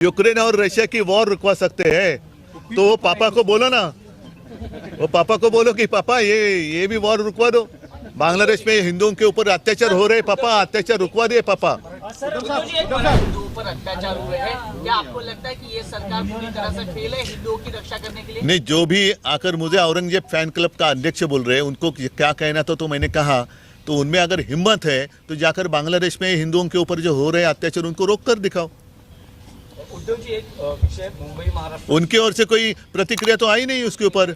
Ukraine और Russia की war रुकवा सकते हैं। तो वो पापा को बोलो ना। वो पापा को बोलो कि पापा ये ये भी वॉर रुकवा दो। बांग्लादेश में हिंदुओं के ऊपर अत्याचार हो रहे पापा अत्याचार रुकवा दिए पापा। हिंदुओं जी, एक बात, हिंदुओं पर अत्याचार हुए हैं क्या आपको लगता है कि ये सरकार पूरी तरह से फेल है हिंदुओं की रक्षा करने के लिए नहीं जो भी आकर मुझे औरंगज़ेब फ़ैन क्लब का अध्यक्ष बोल रहे हैं उनको क्या कहना था? तो मैंने कहा तो उनमें अगर हिम्मत है तो जाकर बांग्लादेश में हिंदुओं के ऊपर जो हो रहे अत्याचार उनको रोक कर दिखाओ। उद्धव जी एक विषय मुंबई महाराष्ट्र। उनकी ओर से कोई प्रतिक्रिया तो आई नहीं उसके ऊपर?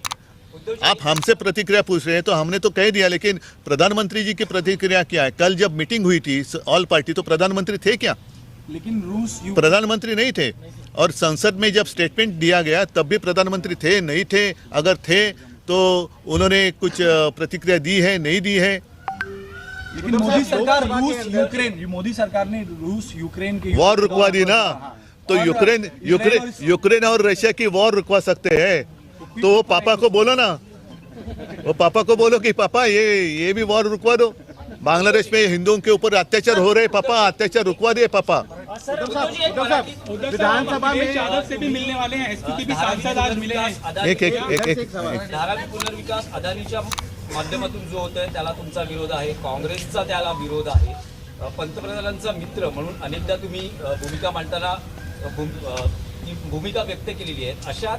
आप हमसे प्रतिक्रिया पूछ रहे हैं तो हमने तो कह दिया लेकिन प्रधानमंत्री जी की प्रतिक्रिया क्या है? कल जब मीटिंग हुई थी ऑल पार्टी तो प्रधानमंत्री थे क्या? लेकिन रूस प्रधानमंत्री नहीं थे। और संसद में जब स्टेटमेंट दिया गया तब भी प्रधानमंत्री थे नहीं थे। अगर थे तो उन्होंने कुछ प्रतिक्रिया दी है नहीं दी है? लेकिन मोदी सरकार रूस यूक्रेन मोदी सरकार ने रूस यूक्रेन के वॉर रुकवा दी ना। तो यूक्रेन यूक्रेन यूक्रेन और रशिया की वॉर रुकवा सकते हैं। तो वो पापा को बोलो ना। वो पापा को बोलो कि पापा ये ये भी वॉर रुकवा दो। बांग्लादेश में हिंदुओं के ऊपर अत्याचार हो रहे पापा अत्याचार रुकवा दिए पापा। विधानसभा में यादव से भी मिलने वाले हैं। एसपी के भी सांसद आज मिले। हैं एक एक एक एक, धारावी पुनर्विकास अदानीच्या माध्यमातून जो होतोय त्याला तुमचा विरोध आहे. काँग्रेसचा त्याला विरोध आहे. पंतप्रधानांचा मित्र म्हणून अनेकदा तुम्ही भूमिका मांडताना भूमिका व्यक्त केलेली आहे अशात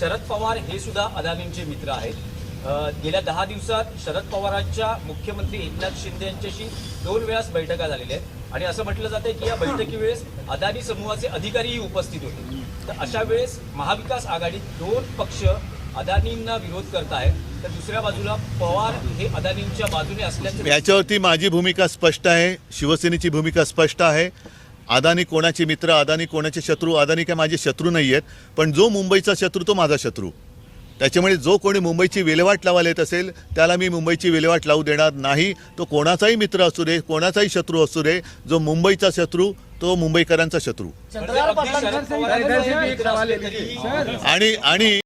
शरद पवार हे सुद्धा अदानींचे मित्र आहेत. गेल्या दहा दिवसात शरद पवारांच्या मुख्यमंत्री एकनाथ शिंदे यांच्याशी दोन वेळास बैठका झालेल्या आहेत. आणि असं म्हटलं जाते की या बैठकीवेळेस अदानी समूहाचे अधिकारीही उपस्थित होते. तर अशा वेळेस महाविकास आघाडीत दोन पक्ष अदानींना विरोध करत आहेत. तर दुसऱ्या बाजूला पवार हे अदानींच्या बाजूने असल्याचं याच्यावरती माझी भूमिका स्पष्ट आहे. शिवसेनेची भूमिका स्पष्ट आहे. अदानी कोणाचे मित्र अदानी कोणाचे शत्रू अदानी काय माझे शत्रू नाही आहेत पण जो मुंबईचा शत्रू तो माझा शत्रू. त्याच्यामुळे जो कोणी मुंबईची विल्हेवाट लावायला येत असेल त्याला मी मुंबईची विल्हेवाट लावू देणार नाही. तो कोणाचाही मित्र असू दे कोणाचाही शत्रू असू दे जो मुंबईचा शत्रू तो मुंबईकरांचा शत्रू. आणि आणि